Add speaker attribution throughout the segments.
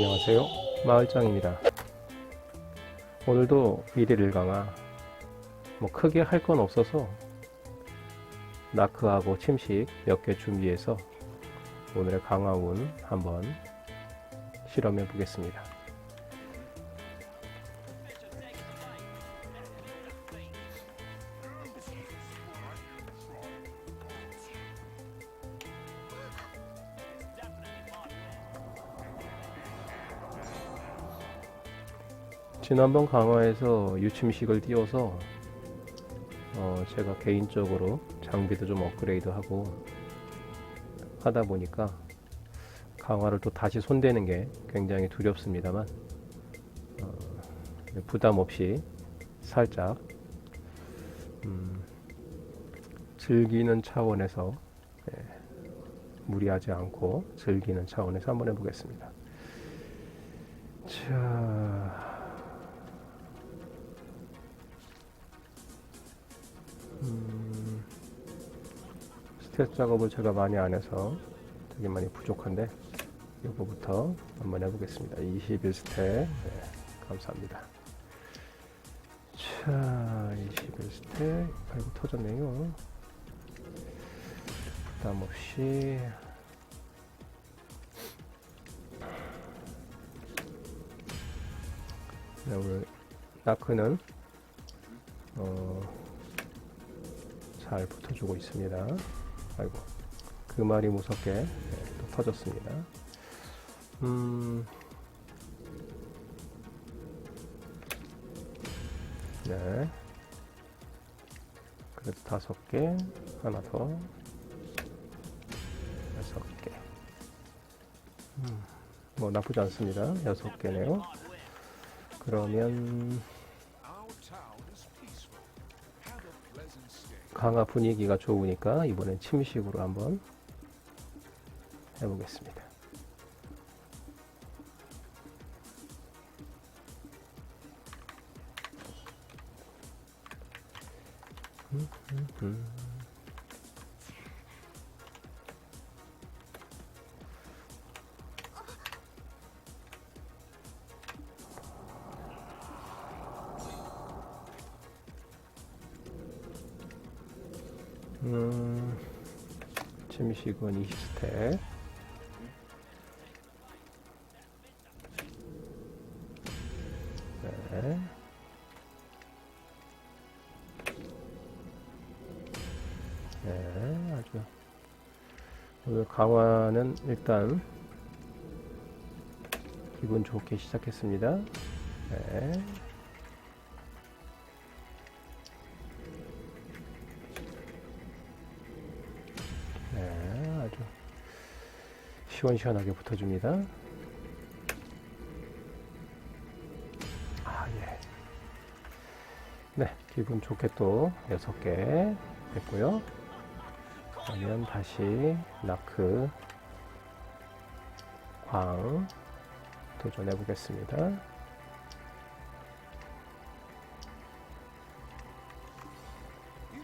Speaker 1: 안녕하세요. 마을장입니다. 오늘도 일일 강화. 뭐 크게 할 건 없어서 나크하고 침식 몇 개 준비해서 오늘의 강화운 한번 실험해 보겠습니다. 지난번 강화에서 유침식을 띄워서 어, 제가 개인적으로 장비도 좀 업그레이드하고 하다 보니까 강화를 또 다시 손대는 게 굉장히 두렵습니다만 어, 부담 없이 살짝 음, 즐기는 차원에서 예, 무리하지 않고 즐기는 차원에서 한번 해보겠습니다. 자. 음, 스탯 작업을 제가 많이 안 해서 되게 많이 부족한데 이거부터 한번 해보겠습니다. 21스탯 네, 감사합니다. 자 21스탯 아이고 터졌네요. 부담 없이 네, 오늘 나크는 어, 잘 붙어주고 있습니다. 아이고, 그 말이 무섭게 네, 또 터졌습니다. 음, 네. 그래도 다섯 개, 하나 더, 여섯 개. 음, 뭐 나쁘지 않습니다. 여섯 개네요. 그러면 강화 분위기가 좋으니까 이번엔 침식으로 한번 해보겠습니다. 음, 음, 음. 음, 침식은 20스택. 네. 네, 아주. 오늘 강화는 일단 기분 좋게 시작했습니다. 네. 네, 시원시원하게 붙어줍니다. 아, 예. 네, 기분 좋게 또 6개 됐고요. 그러면 다시 나크 광 도전해 보겠습니다.
Speaker 2: You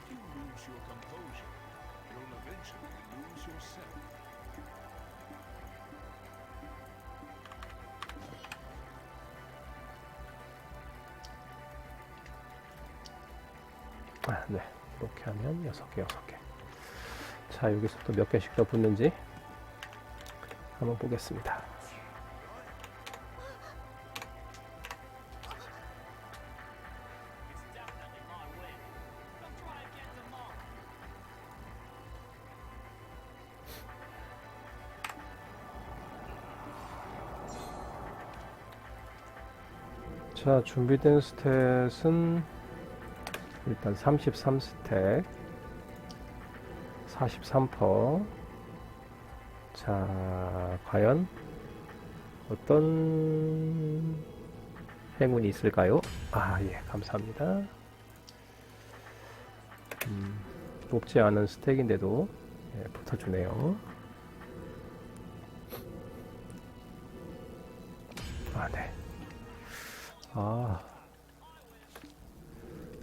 Speaker 2: lose yourself.
Speaker 1: 아, 네. 이렇게 하면 6개, 6개. 자, 여기서 또 몇 개씩 더 붙는지 한번 보겠습니다. 자, 준비된 스탯은 일단 33스택 43%. 자, 과연 어떤 행운이 있을까요? 아, 예, 감사합니다. 음, 높지 않은 스택인데도 예, 붙어주네요. 아, 네. 아,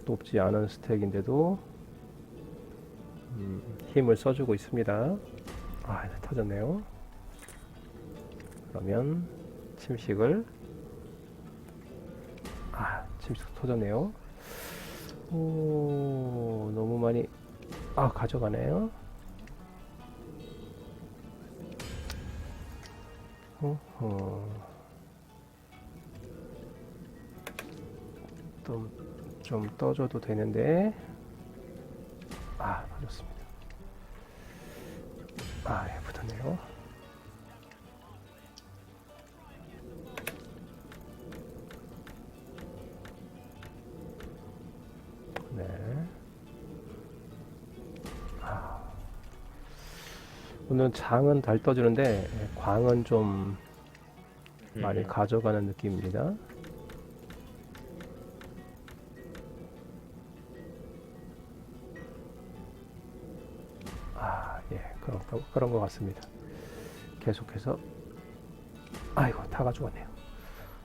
Speaker 1: 높지 않은 스택인데도 음, 힘을 써주고 있습니다. 아, 네, 터졌네요. 그러면 침식을 아 침식 터졌네요 오 너무 많이 아 가져가네요 어허. 좀, 좀 떠줘도 되는데 아 맞았습니다 아 예, 붙었네요 네. 아. 오늘 장은 달 떠주는데 예, 광은 좀 많이
Speaker 3: 음.
Speaker 1: 가져가는 느낌입니다. 아, 예, 그런, 거- 그런 것 같습니다. 계속해서, 아이고, 다 가져갔네요.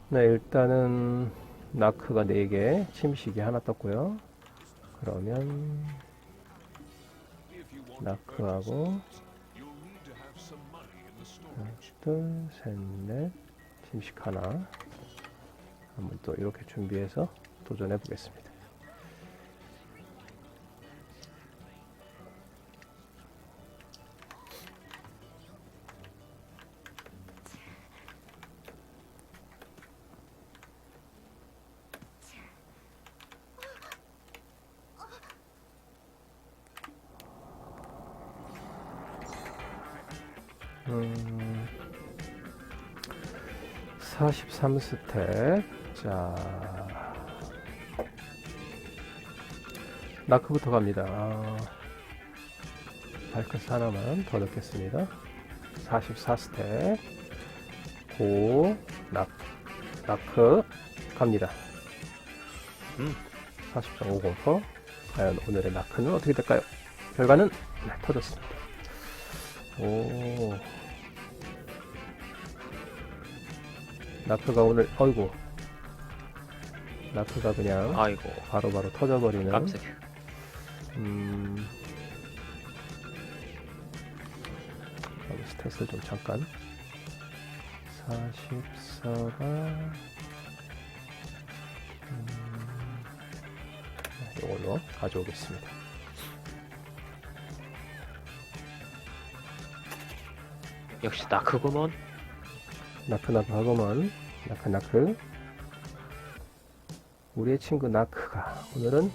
Speaker 1: 네, 일단은, 나크가 4개, 침식이 하나 떴고요. 그러면, 나크하고,
Speaker 2: storage.
Speaker 1: 둘, 셋, 넷, 침식 하나. 한번 또 이렇게 준비해서 도전해 보겠습니다. 음, 43스텝. 자. 나크부터 갑니다. 아, 발크스 하나만 더 넣겠습니다. 44스텝. 고, 나, 나크, 갑니다.
Speaker 3: 음.
Speaker 1: 40.50%. 과연 오늘의 나크는 어떻게 될까요? 결과는 네, 터졌습니다. 오. 나크가 오늘 어이구. 나크가 그냥
Speaker 3: 아이고.
Speaker 1: 바로바로 터져버리는.
Speaker 3: 깜짝이야.
Speaker 1: 음. 그럼 스탯을 좀 잠깐. 44가. 음, 네, 이걸로 가져오겠습니다.
Speaker 3: 역시 나크구먼.
Speaker 1: 나크나크 하고만 나크나크 우리의 친구 나크가 오늘은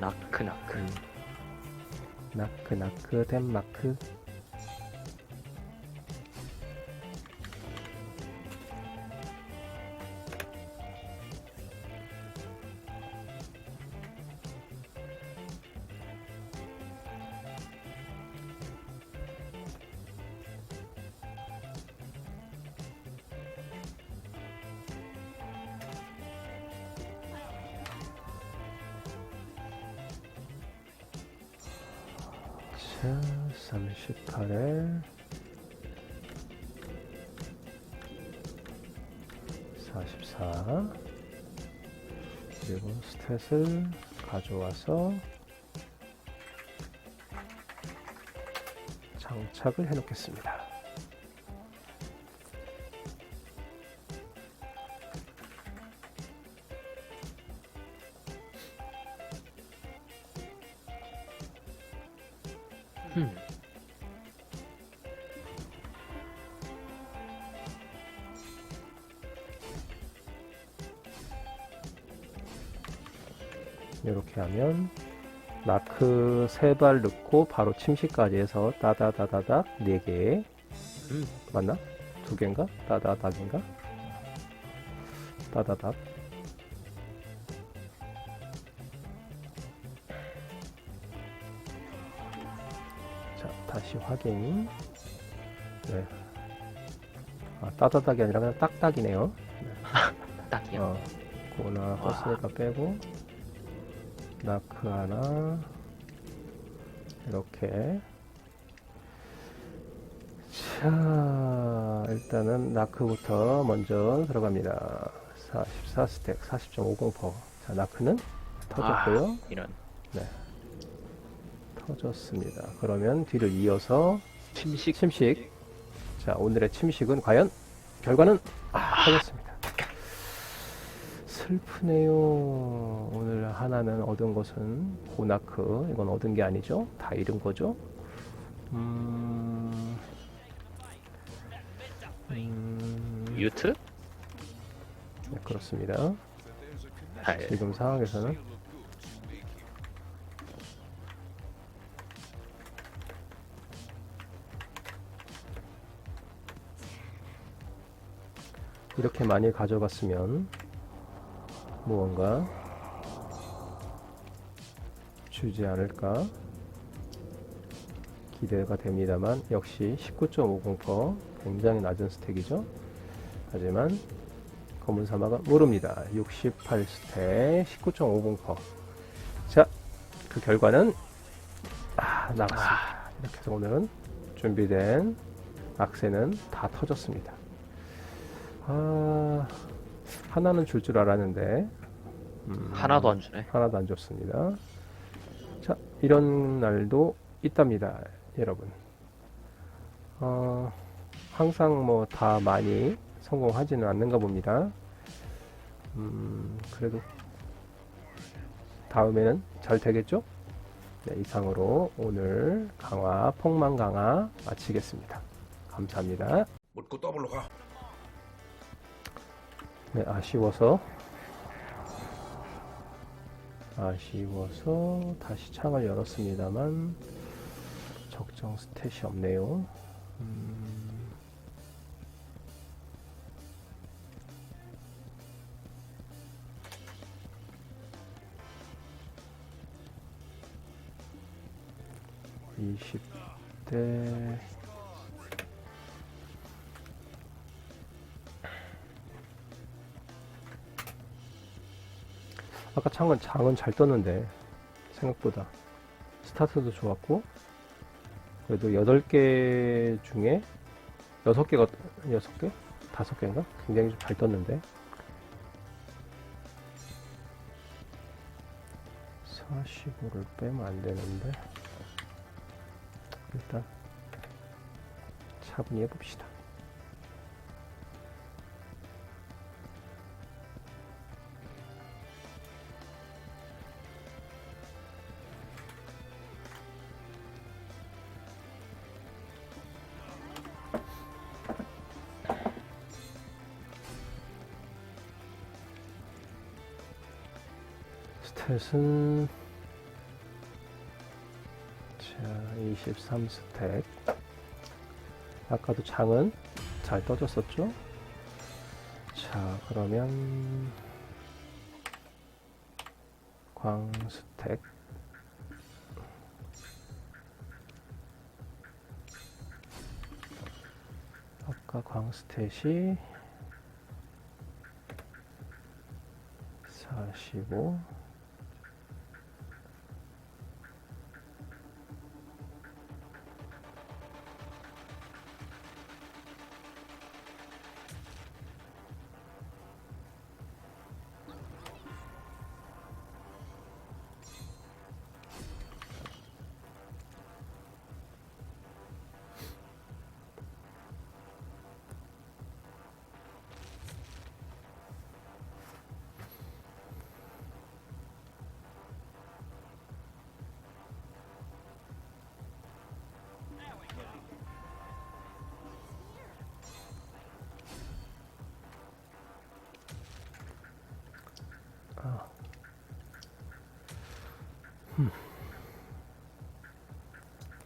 Speaker 3: 나크나크.
Speaker 1: 나크나크 덴마크 자 38에 44 그리고 스탯을 가져와서 장착을 해 놓겠습니다
Speaker 3: 흠.
Speaker 1: 이렇게 하면 마크 세발 넣고 바로 침식까지 해서 따다다다닥 4개
Speaker 3: 음.
Speaker 1: 맞나? 두 개인가? 따다닥인가? 따다닥 확인. 네. 아 따다닥이 아니라 그냥 딱딱이네요.
Speaker 3: 딱이야.
Speaker 1: 어, 고나
Speaker 3: 와.
Speaker 1: 컸으니까 빼고 나크 하나 이렇게. 자 일단은 나크부터 먼저 들어갑니다. 44스택 40.50%자 나크는 터졌고요.
Speaker 3: 아, 이런
Speaker 1: 터졌습니다 그러면 뒤를 이어서
Speaker 3: 침식.
Speaker 1: 침식 자 오늘의 침식은 과연 결과는 아, 터졌습니다. 슬프네요. 오늘 하나는 얻은 것은 고나크. 이건 얻은 게 아니죠. 다 잃은 거죠. 음, 음,
Speaker 3: 유트?
Speaker 1: 네, 그렇습니다.
Speaker 3: 아,
Speaker 1: 지금 상황에서는 이렇게 많이 가져갔으면 무언가 주지 않을까 기대가 됩니다만 역시 19.50% 굉장히 낮은 스택이죠. 하지만 검은 사막은 모릅니다. 68스택 19.50%. 자, 그 결과는 아, 나갔습니다. 이렇게 해서 오늘은 준비된 악세는 다 터졌습니다. 아, 하나는 줄 줄 알았는데 음,
Speaker 3: 하나도 안 주네.
Speaker 1: 하나도 안 줬습니다. 자, 이런 날도 있답니다, 여러분. 어, 항상 뭐 다 많이 성공하지는 않는가 봅니다. 음, 그래도 다음에는 잘 되겠죠? 네, 이상으로 오늘 강화, 폭망 강화 마치겠습니다. 감사합니다.
Speaker 2: 묻고 더블로 가.
Speaker 1: 네, 아쉬워서 아쉬워서 다시 창을 열었습니다만 적정 스탯이 없네요. 음, 이십 대 아까 창은 장은 잘 떴는데 생각보다 스타트도 좋았고 그래도 8개 중에 6개가 6개? 5개인가? 굉장히 좀 잘 떴는데 45를 빼면 안 되는데 일단 차분히 해봅시다 스탯은 자 23스택. 아까도 장은 잘 떠졌었죠? 자 그러면 광 스택. 아까 광 스탯이 45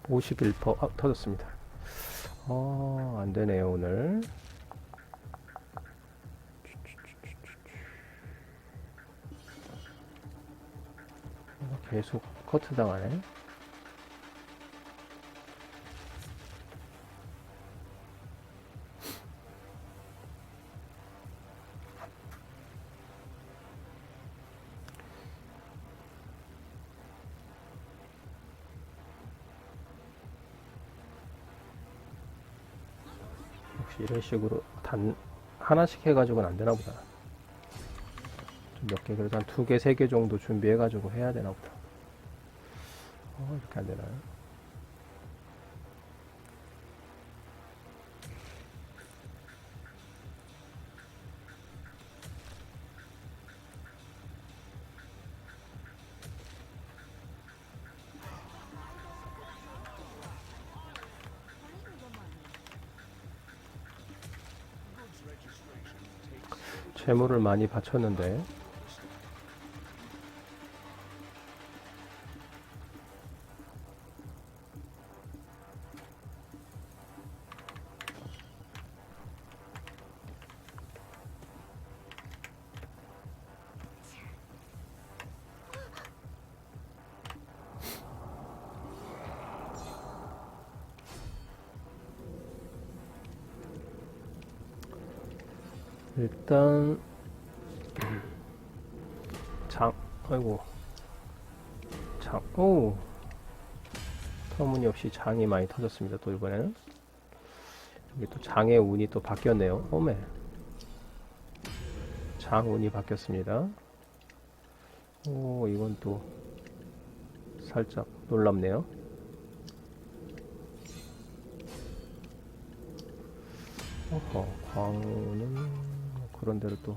Speaker 1: 51% 아, 터졌습니다. 어, 안 되네요, 오늘. 계속 커트 당하네. 이런 식으로 단 하나씩 해가지고는 안 되나 보다. 좀몇개 그래도 한 두 개, 세 개 정도 준비해가지고 해야 되나 보다. 어, 이렇게 안 되나요? 재물을 많이 바쳤는데 일단 장 아이고. 장오! 터무니없이 장이 많이 터졌습니다 또 이번에는. 여기 또 장의 운이 또 바뀌었네요. 오메. 장 운이 바뀌었습니다. 오 이건 또 살짝 놀랍네요. 어허 뭐 그런 대로 또.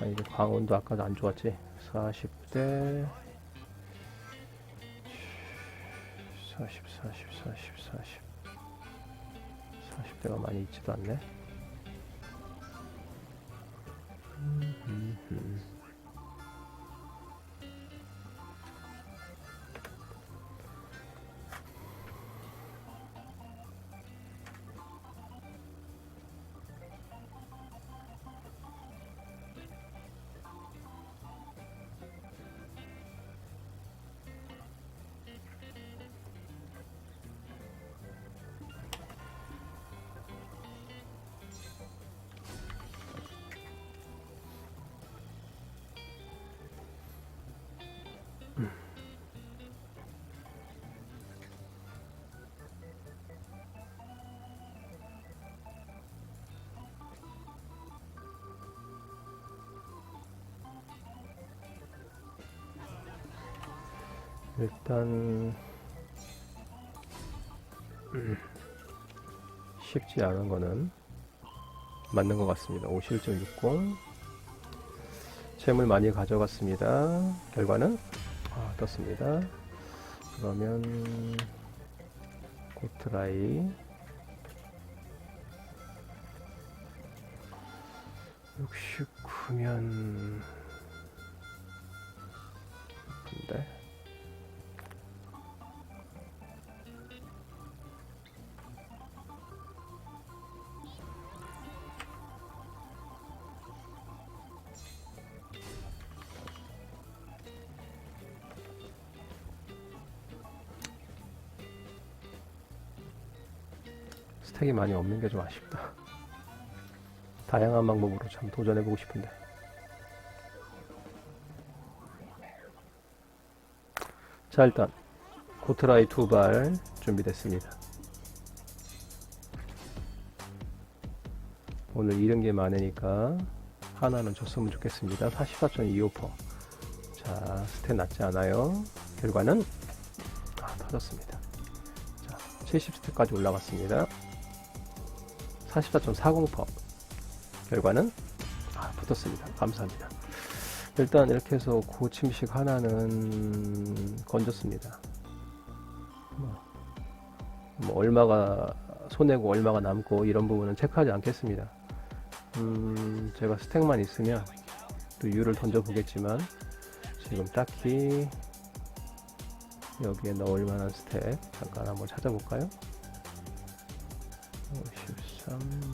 Speaker 1: 아니 이제 광운도 아까도 안 좋았지? 40대. 40 40 40 40 40대가 많이 있지도 않네. 음, 음, 음. 일단 음, 쉽지 않은 거는 맞는 것 같습니다. 51.60 재물 많이 가져갔습니다. 결과는 아, 떴습니다. 그러면 고트라이 69면 스택이 많이 없는 게 좀 아쉽다. 다양한 방법으로 참 도전해보고 싶은데. 자, 일단, 고트라이 두 발 준비됐습니다. 오늘 잃은 게 많으니까 하나는 줬으면 좋겠습니다. 44.25%. 자, 스택 낮지 않아요. 결과는, 아, 터졌습니다. 자, 70스택까지 올라갔습니다. 44.40% 결과는 아, 붙었습니다. 감사합니다. 일단 이렇게 해서 고침식 하나는 건졌습니다. 뭐, 뭐 얼마가 손해고 얼마가 남고 이런 부분은 체크하지 않겠습니다. 음, 제가 스택만 있으면 또 유를 던져 보겠지만 지금 딱히 여기에 넣을 만한 스택 잠깐 한번 찾아볼까요? Um...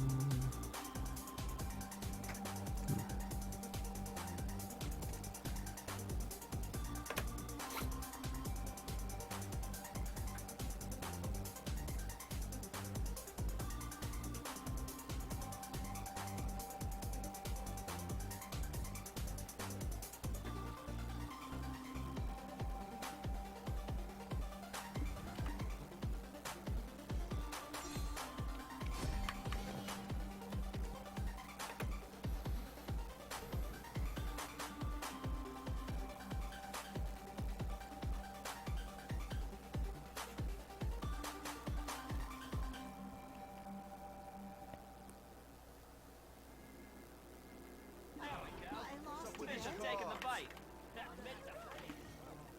Speaker 1: life.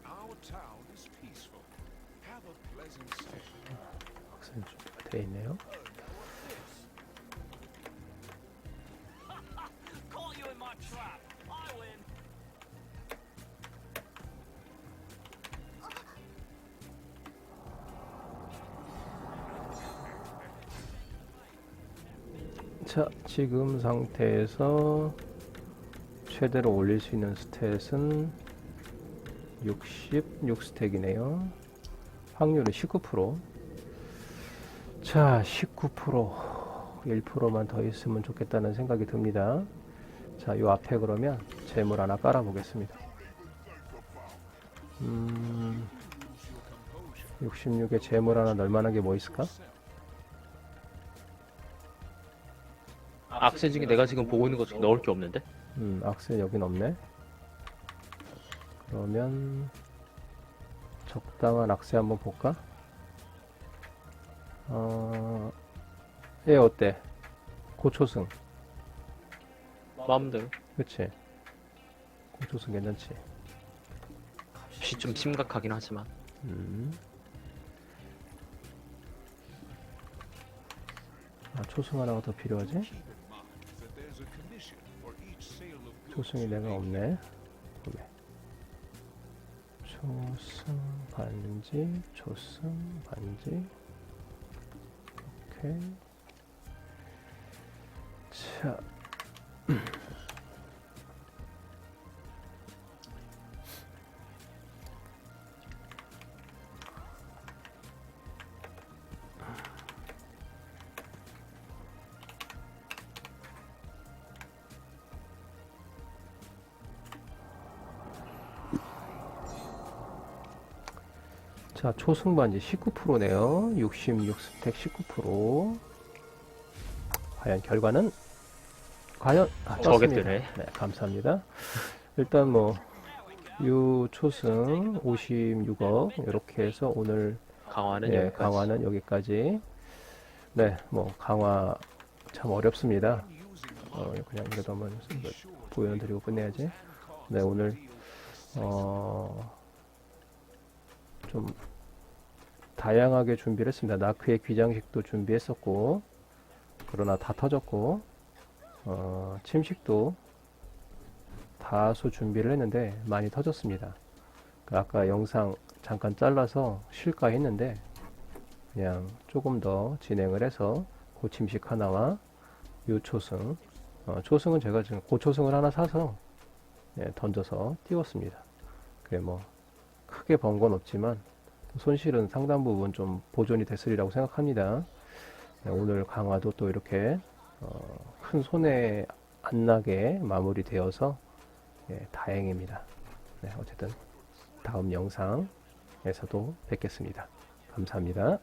Speaker 2: Our town is peaceful. Have a pleasant stay.
Speaker 1: 학생 좀 돼 있네요. Caught you in my trap. I win. 자, 지금 상태에서 최대로 올릴 수 있는 스탯은 66스택이네요. 확률은 19%. 자, 19%. 1%만 더 있으면 좋겠다는 생각이 듭니다. 자, 요 앞에 그러면 재물 하나 깔아 보겠습니다. 음, 66에 재물 하나 넣을 만한 게 뭐 있을까?
Speaker 3: 악세 중에 내가 지금 보고 있는 것 중에 넣을 게 없는데?
Speaker 1: 음, 악세 여긴 없네. 그러면 적당한 악세 한번 볼까? 어, 얘 어때? 고초승,
Speaker 3: 마음대로.
Speaker 1: 그치? 고초승 괜찮지?
Speaker 3: 값이 좀 심각하긴 하지만.
Speaker 1: 음. 아, 초승 하나가 더 필요하지? 초승이 내가 없네. 그래. 초승 반지, 초승 반지. 오케이. 자. 자, 초승 반지 19%네요. 66스택 19%. 과연 결과는 과연 아,
Speaker 3: 저게. 뜨네.
Speaker 1: 네, 감사합니다. 일단 뭐 유 초승 56억 이렇게 해서 오늘
Speaker 3: 강화는
Speaker 1: 예,
Speaker 3: 여기까지.
Speaker 1: 강화는 여기까지. 네, 뭐 강화 참 어렵습니다. 어, 그냥 이러다 이거 보여드리고 끝내야지. 네, 오늘 어, 좀 다양하게 준비를 했습니다. 나크의 귀장식도 준비했었고, 그러나 다 터졌고, 어, 침식도 다소 준비를 했는데 많이 터졌습니다. 그 아까 영상 잠깐 잘라서 쉴까 했는데 그냥 조금 더 진행을 해서 고침식 하나와 요초승 어, 초승은 제가 지금 고초승을 하나 사서 예, 던져서 띄웠습니다. 그게 뭐 크게 번 건 없지만 손실은 상당 부분 좀 보존이 됐으리라고 생각합니다. 네, 오늘 강화도 또 이렇게 어, 큰 손해 안 나게 마무리되어서 예, 다행입니다. 네, 어쨌든 다음 영상에서도 뵙겠습니다. 감사합니다.